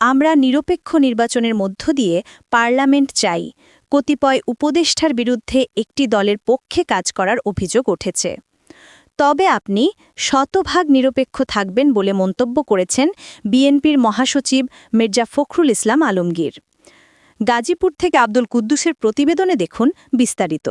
আমরা নিরপেক্ষ নির্বাচনের মধ্য দিয়ে পার্লামেন্ট চাই। কতিপয় উপদেষ্টার বিরুদ্ধে একটি দলের পক্ষে কাজ করার অভিযোগ উঠেছে। তবে আপনি শতভাগ নিরপেক্ষ থাকবেন বলে মন্তব্য করেছেন বিএনপির মহাসচিব মির্জা ফখরুল ইসলাম আলমগীর। গাজীপুর থেকে আব্দুল কুদ্দুসের প্রতিবেদনে দেখুন বিস্তারিত।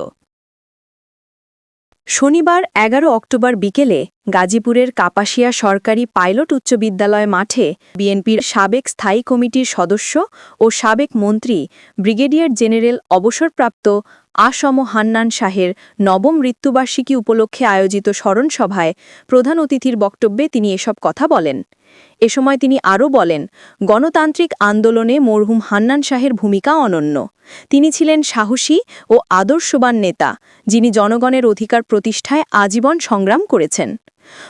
শনিবার এগারো অক্টোবর বিকেলে গাজীপুরের কাপাসিয়া সরকারি পাইলট উচ্চ বিদ্যালয় মাঠে বিএনপির সাবেক স্থায়ী কমিটির সদস্য ও সাবেক মন্ত্রী ব্রিগেডিয়ার জেনারেল অবসরপ্রাপ্ত আসম হান্নান শাহের নবম মৃত্যুবার্ষিকী উপলক্ষে আয়োজিত স্মরণসভায় প্রধান অতিথির বক্তব্যে তিনি এসব কথা বলেন। এ সময় তিনি আরও বলেন, গণতান্ত্রিক আন্দোলনে মরহুম হান্নান শাহের ভূমিকা অনন্য। তিনি ছিলেন সাহসী ও আদর্শবান নেতা, যিনি জনগণের অধিকার প্রতিষ্ঠায় আজীবন সংগ্রাম করেছেন।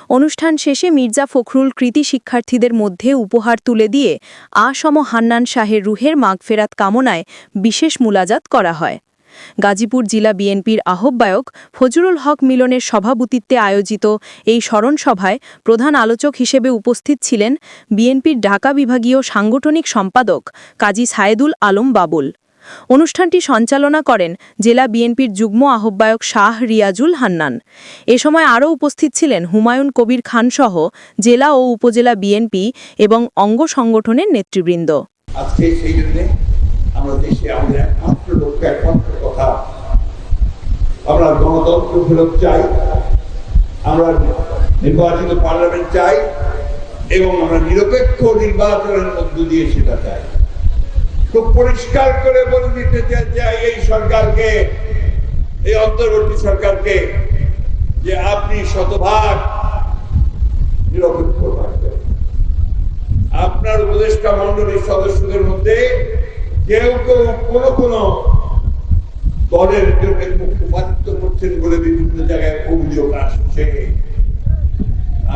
অনুষ্ঠান শেষে মির্জা ফখরুল কৃতি শিক্ষার্থীদের মধ্যে উপহার তুলে দিয়ে আসম হান্নান শাহের রুহের মাগফেরাত কামনায় বিশেষ মুলাজাত করা হয়। গাজীপুর জেলা বিএনপির আহ্বায়ক ফজরুল হক মিলনের সভাপতিত্বে আয়োজিত এই স্মরণসভায় প্রধান আলোচক হিসেবে উপস্থিত ছিলেন বিএনপির ঢাকা বিভাগীয় সাংগঠনিক সম্পাদক কাজী সায়েদুল আলম বাবুল। অনুষ্ঠানটি সঞ্চালনা করেন জেলা বিএনপির যুগ্ম আহ্বায়ক শাহ রিয়াজুল হান্নান। এ সময় আরও উপস্থিত ছিলেন হুমায়ুন কবির খানসহ জেলা ও উপজেলা বিএনপি এবং অঙ্গ সংগঠনের নেতৃবৃন্দ। আজকে সেই জন্যে আমরা দেশে আমাদের আমরা গণতন্ত্র ফেরত চাই, আমরা নির্বাচিত পার্লামেন্ট চাই, এবং আমরা নিরপেক্ষ নির্বাচনের মধ্য দিয়ে সেটা চাই। খুব পরিষ্কার করে বলে দিতে চাই এই সরকারকে, এই অন্তর্বর্তী সরকারকে, যে আপনি শতভাগ নিরপেক্ষ থাকবেন। আপনার উপদেষ্টা মন্ডলীর সদস্যদের মধ্যে কেউ কেউ কোনো কোনো দলের জন্য করছেন বলে বিভিন্ন জায়গায় অভিযোগ আসছে।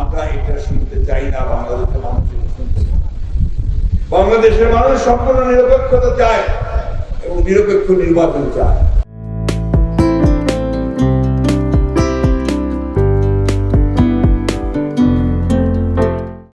আমরা এটা শুনতে চাই না, বাংলাদেশের মানুষ বাংলাদেশের মানুষ সম্পূর্ণ নিরপেক্ষতা চায় এবং নিরপেক্ষ নির্বাচন চায়।